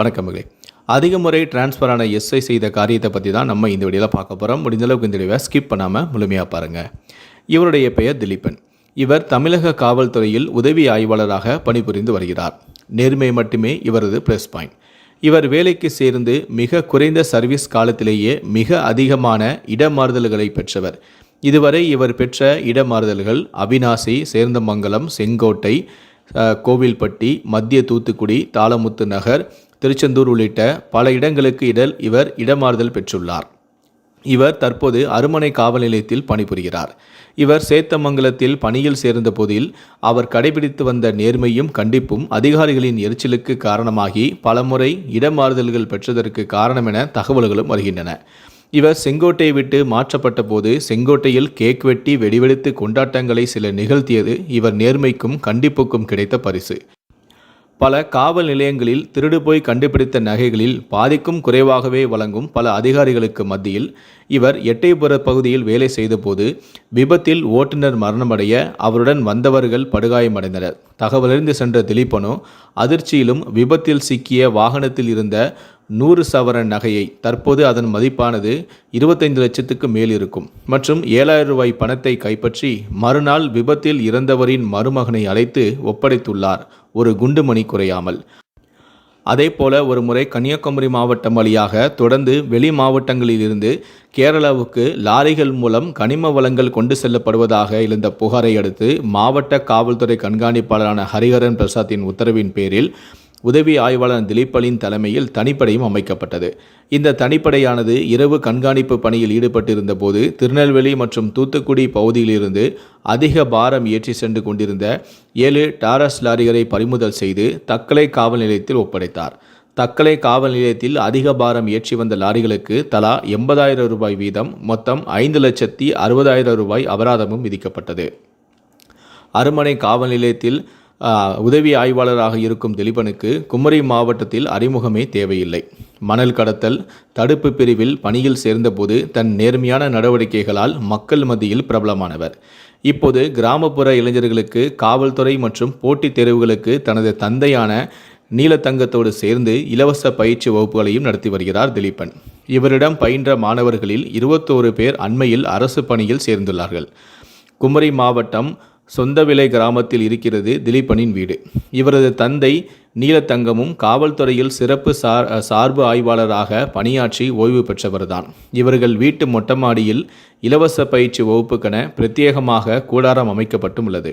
வணக்கங்களே அதிக முறை டிரான்ஸ்ஃபர் ஆன எஸ்ஐ செய்த காரியத்தை பற்றி தான் நம்ம இந்த வீடியோவில் பார்க்க போகிறோம் முடிஞ்சளவுக்கு இந்த வீடியோவை ஸ்கிப் பண்ணாமல் முழுமையாக பாருங்கள் இவருடைய பெயர் திலீபன். இவர் தமிழக காவல்துறையில் உதவி ஆய்வாளராக பணிபுரிந்து வருகிறார். நேர்மை மட்டுமே இவரது ப்ளஸ் பாயிண்ட் இவர் வேலைக்கு சேர்ந்து மிக குறைந்த சர்வீஸ் காலத்திலேயே மிக அதிகமான இடமாறுதல்களை பெற்றவர். இதுவரை இவர் பெற்ற இடமாறுதல்கள் அவினாசி சேர்ந்தமங்கலம் செங்கோட்டை கோவில்பட்டி மத்திய தூத்துக்குடி தாளமுத்து நகர் திருச்செந்தூர் உள்ளிட்ட பல இடங்களுக்கு இடல் இவர் இடமாறுதல் பெற்றுள்ளார். இவர் தற்போது அருமனை காவல் நிலையத்தில் பணிபுரிகிறார். இவர் சேத்தமங்கலத்தில் பணியில் சேர்ந்த போதில் அவர் கடைபிடித்து வந்த நேர்மையும் கண்டிப்பும் அதிகாரிகளின் எரிச்சலுக்கு காரணமாகி பலமுறை இடமாறுதல்கள் பெற்றதற்கு காரணம் என தகவல்களும் வருகின்றன. இவர் செங்கோட்டையை விட்டு மாற்றப்பட்ட போது செங்கோட்டையில் கேக் வெட்டி வெடிவெடித்து கொண்டாட்டங்களை சில நிகழ்த்தியது இவர் நேர்மைக்கும் கண்டிப்புக்கும் கிடைத்த பரிசு. பல காவல் நிலையங்களில் திருடு போய் கண்டுபிடித்த நகைகளில் பாதிக்கும் குறைவாகவே வழங்கும் பல அதிகாரிகளுக்கு மத்தியில் இவர் எட்டயபுர பகுதியில் வேலை செய்தபோது விபத்தில் ஓட்டுநர் மரணமடைய அவருடன் வந்தவர்கள் படுகாயமடைந்தனர். தகவலறிந்து சென்ற திலீபனோ அதிர்ச்சியிலும் விபத்தில் சிக்கிய வாகனத்தில் இருந்த நூறு சவரன் நகையை. தற்போது அதன் மதிப்பானது இருபத்தைந்து லட்சத்துக்கு மேல் இருக்கும். மற்றும் ஏழாயிரம் ரூபாய் பணத்தை கைப்பற்றி மறுநாள் விபத்தில் இறந்தவரின் மருமகனை அழைத்து ஒப்படைத்துள்ளார். ஒரு குண்டுமணி குறையாமல். அதேபோல ஒரு முறை கன்னியாகுமரி மாவட்டம் வழியாக தொடர்ந்து வெளி மாவட்டங்களிலிருந்து கேரளாவுக்கு லாரிகள் மூலம் கனிம வளங்கள் கொண்டு செல்லப்படுவதாக எழுந்த புகாரை அடுத்து மாவட்ட காவல்துறை கண்காணிப்பாளரான ஹரிஹரன் பிரசாத்தின் உத்தரவின் பேரில் உதவி ஆய்வாளர் திலீபலின் தலைமையில் தனிப்படையும் அமைக்கப்பட்டது. இந்த தனிப்படையானது இரவு கண்காணிப்பு பணியில் ஈடுபட்டிருந்த போது திருநெல்வேலி மற்றும் தூத்துக்குடி பகுதியிலிருந்து அதிக பாரம் ஏற்றி சென்று கொண்டிருந்த ஏழு டாரஸ் லாரிகளை பறிமுதல் செய்து தக்கலை காவல் நிலையத்தில் ஒப்படைத்தார். தக்கலை காவல் நிலையத்தில் அதிக பாரம் ஏற்றி வந்த லாரிகளுக்கு தலா எண்பதாயிரம் ரூபாய் வீதம் மொத்தம் ஐந்து லட்சத்தி அறுபதாயிரம் ரூபாய் அபராதமும் விதிக்கப்பட்டது. அருமனை காவல் நிலையத்தில் உதவி ஆய்வாளராக இருக்கும் திலீபனுக்கு குமரி மாவட்டத்தில் அறிமுகமே தேவையில்லை. மணல் கடத்தல் தடுப்பு பிரிவில் பணியில் சேர்ந்தபோது தன் நேர்மையான நடவடிக்கைகளால் மக்கள் மத்தியில் பிரபலமானவர். இப்போது கிராமப்புற இளைஞர்களுக்கு காவல்துறை மற்றும் போட்டித் தேர்வுகளுக்கு தனது தந்தையான நீலத்தங்கத்தோடு சேர்ந்து இலவச பயிற்சி வகுப்புகளையும் நடத்தி வருகிறார் திலீபன். இவரிடம் பயின்ற மாணவர்களில் இருபத்தோரு பேர் அண்மையில் அரசு பணியில் சேர்ந்துள்ளார்கள். குமரி மாவட்டம் சொந்தவிலை கிராமத்தில் இருக்கிறது திலீபனின் வீடு. இவரது தந்தை நீலத்தங்கமும் காவல்துறையில் சிறப்பு சார் சார்பு ஆய்வாளராக பணியாற்றி ஓய்வு பெற்றவர்தான். இவர்கள் வீட்டு மொட்டமாடியில் இலவச பயிற்சி வகுப்புக்கென பிரத்யேகமாக கூடாரம் அமைக்கப்பட்டும் உள்ளது.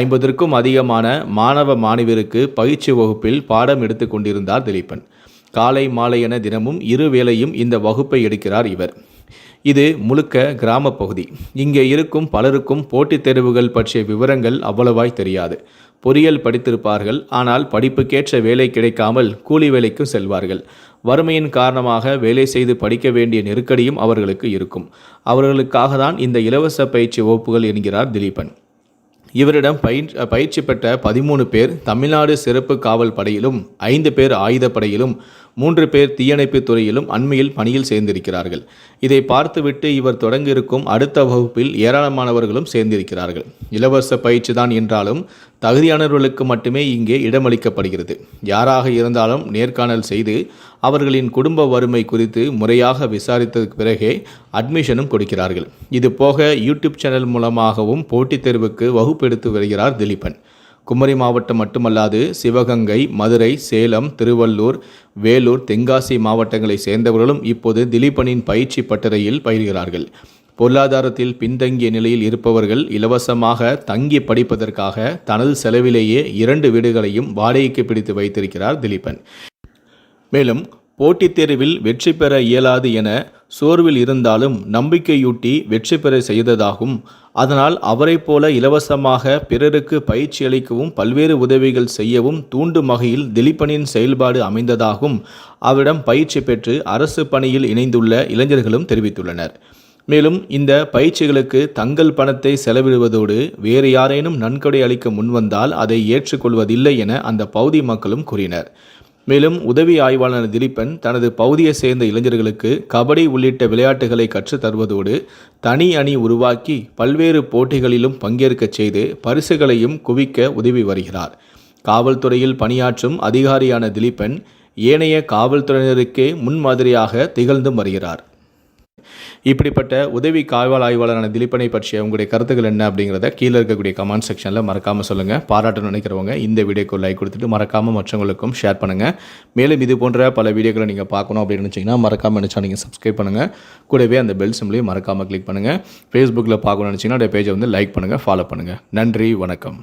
ஐம்பதற்கும் அதிகமான மாணவ மாணவியருக்கு பயிற்சி வகுப்பில் பாடம் எடுத்து கொண்டிருந்தார் திலீபன். காலை மாலை என தினமும் இரு வேளையும் இந்த வகுப்பை எடுக்கிறார் இவர். இது முழுக்க கிராம பகுதி இங்கே இருக்கும் பலருக்கும் போட்டித் தேர்வுகள் பற்றிய விவரங்கள் அவ்வளவாய் தெரியாது. பொறியியல் படித்திருப்பார்கள் ஆனால் படிப்புக்கேற்ற வேலை கிடைக்காமல் கூலி வேலைக்கும் செல்வார்கள். வறுமையின் காரணமாக வேலை செய்து படிக்க வேண்டிய நெருக்கடியும் அவர்களுக்கு இருக்கும். அவர்களுக்காக தான் இந்த இலவச பயிற்சி வகுப்புகள் என்கிறார் திலீபன். இவரிடம் பயிற் பயிற்சி பெற்ற பதிமூணு பேர் தமிழ்நாடு சிறப்பு காவல் படையிலும் ஐந்து பேர் ஆயுதப்படையிலும் மூன்று பேர் தீயணைப்பு துறையிலும் அண்மையில் பணியில் சேர்ந்திருக்கிறார்கள். இதை பார்த்துவிட்டு இவர் தொடங்க இருக்கும் அடுத்த வகுப்பில் ஏராளமானவர்களும் சேர்ந்திருக்கிறார்கள். இலவச பயிற்சி தான் என்றாலும் தகுதியானவர்களுக்கு மட்டுமே இங்கே இடமளிக்கப்படுகிறது. யாராக இருந்தாலும் நேர்காணல் செய்து அவர்களின் குடும்ப வறுமை குறித்து முறையாக விசாரித்ததுக்கு பிறகே அட்மிஷனும் கொடுக்கிறார்கள். இது போக யூடியூப் சேனல் மூலமாகவும் போட்டித் தேர்வுக்கு வகுப்பு எடுத்து வருகிறார் திலீபன். குமரி மாவட்டம் மட்டுமல்லாது சிவகங்கை மதுரை சேலம் திருவள்ளூர் வேலூர் தென்காசி மாவட்டங்களை சேர்ந்தவர்களும் இப்போது திலீபனின் பயிற்சி பட்டறையில் பயில்கிறார்கள். பொருளாதாரத்தில் பின்தங்கிய நிலையில் இருப்பவர்கள் இலவசமாக தங்கி படிப்பதற்காக தனது செலவிலேயே இரண்டு வீடுகளையும் வாடகைக்கு பிடித்து வைத்திருக்கிறார் திலீபன். மேலும் போட்டித் தேர்வில் வெற்றி பெற இயலாது என சோர்வில் இருந்தாலும் நம்பிக்கையூட்டி வெற்றி பெற செய்ததாகும். அதனால் அவரைப் போல இலவசமாக பிறருக்கு பயிற்சி அளிக்கவும் பல்வேறு உதவிகள் செய்யவும் தூண்டும் வகையில் திலீபனின் செயல்பாடு அமைந்ததாகவும் அவரிடம் பயிற்சி பெற்று அரசு பணியில் இணைந்துள்ள இளைஞர்களும் தெரிவித்துள்ளனர். மேலும் இந்த பயிற்சிகளுக்கு தங்கள் பணத்தை செலவிடுவதோடு வேறு யாரேனும் நன்கொடை அளிக்க முன்வந்தால் அதை ஏற்றுக்கொள்வதில்லை என அந்த பகுதி மக்களும் கூறினர். மேலும் உதவி ஆய்வாளர் திலீபன் தனது பகுதியை சேர்ந்த இளைஞர்களுக்கு கபடி உள்ளிட்ட விளையாட்டுகளை கற்றுத் தருவதோடு தனி அணி உருவாக்கி பல்வேறு போட்டிகளிலும் பங்கேற்கச் செய்து பரிசுகளையும் குவிக்க உதவி வருகிறார். காவல்துறையில் பணியாற்றும் அதிகாரியான திலீபன் ஏனைய காவல்துறையினருக்கே முன்மாதிரியாக திகழ்ந்தும் வருகிறார். இப்படிப்பட்ட உதவி காவல் ஆய்வாளரான திலீபனை பற்றிய உங்களுடைய கருத்துக்கள் என்ன அப்படிங்கிறத கீழே இருக்கக்கூடிய கமெண்ட் செக்ஷனில் மறக்காமல் சொல்லுங்கள் பாராட்டணும்னு நினைக்கிறவங்க இந்த வீடியோக்கு லைக் கொடுத்துட்டு மறக்காமல் மற்றவங்களுக்கும் ஷேர் பண்ணுங்கள் மேலும் இது போன்ற பல வீடியோக்களை நீங்கள் பார்க்கணும் அப்படின்னு நினச்சிங்கன்னா மறக்காமல் நினச்சா நீங்கள் சப்ஸ்கிரைப் பண்ணுங்கள் கூடவே அந்த பெல் சிம்லையும் மறக்காமல் கிளிக் பண்ணுங்கள் ஃபேஸ்புக்கில் பார்க்கணும்னு நினச்சிங்கன்னா அந்த பேஜை வந்து லைக் பண்ணுங்கள் ஃபாலோ பண்ணுங்கள் நன்றி வணக்கம்.